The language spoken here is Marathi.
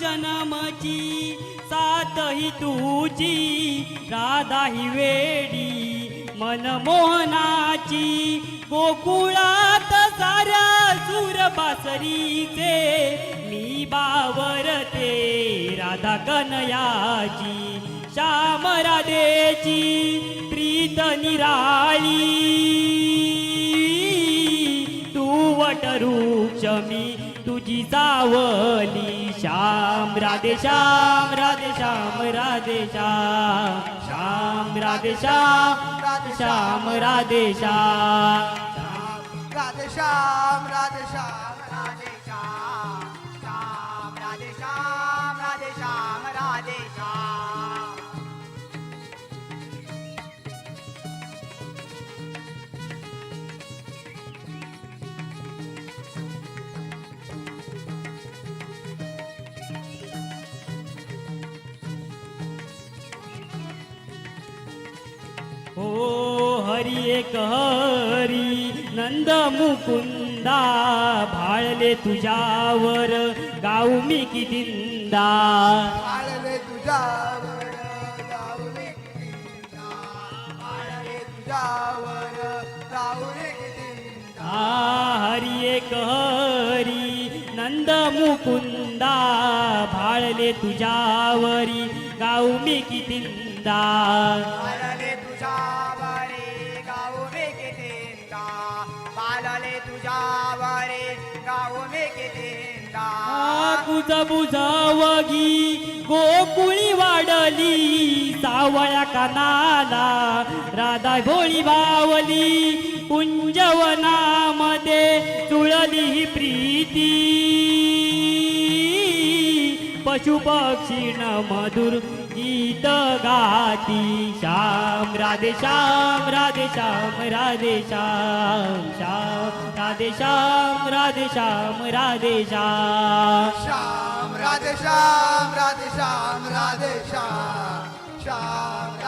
जन्मची सात ही तुझी राधा ही वेडी मनमोहनाची गोकुळात सासरीचे मी बावरते राधा कनयाची श्याम राधेची प्रीत निराळी. तू वटरूक्ष मी तुझी सावली. श्याम राधे श्याम राधे श्याम राधे श्याम श्याम राधे श्याम राधे श्याम राधे श्याम राधे श्याम राधे श्याम. हो हरी एक हरी नंद मुकुंदा भाळले तुझ्यावर गाऊ मी कितींदा. भाळले तुझ्यावर गाऊ गावले कितींदा. भाळले तुझ्यावर. हरी एक हरी नंद मुकुंदा भाळले तुझ्यावरी गाऊ मी कितींदा. बालले तुझ्यावरे गावले कितींदा. बालले तुझ्यावरे गावले कितींदा. कुज बुजावगी गोकुळी वाढली सावळ्या कानाला राधा भोळी बावली कुंजवनामध्ये तुळली ही प्रीती पशुपक्षीण मधुर गीत गाती श्याम राधे श्याम राधे श्याम राधे श्याम श्याम राधे श्याम राधे श्याम राधे श्याम श्याम राधे श्याम राधे श्याम राधे श्याम श्याम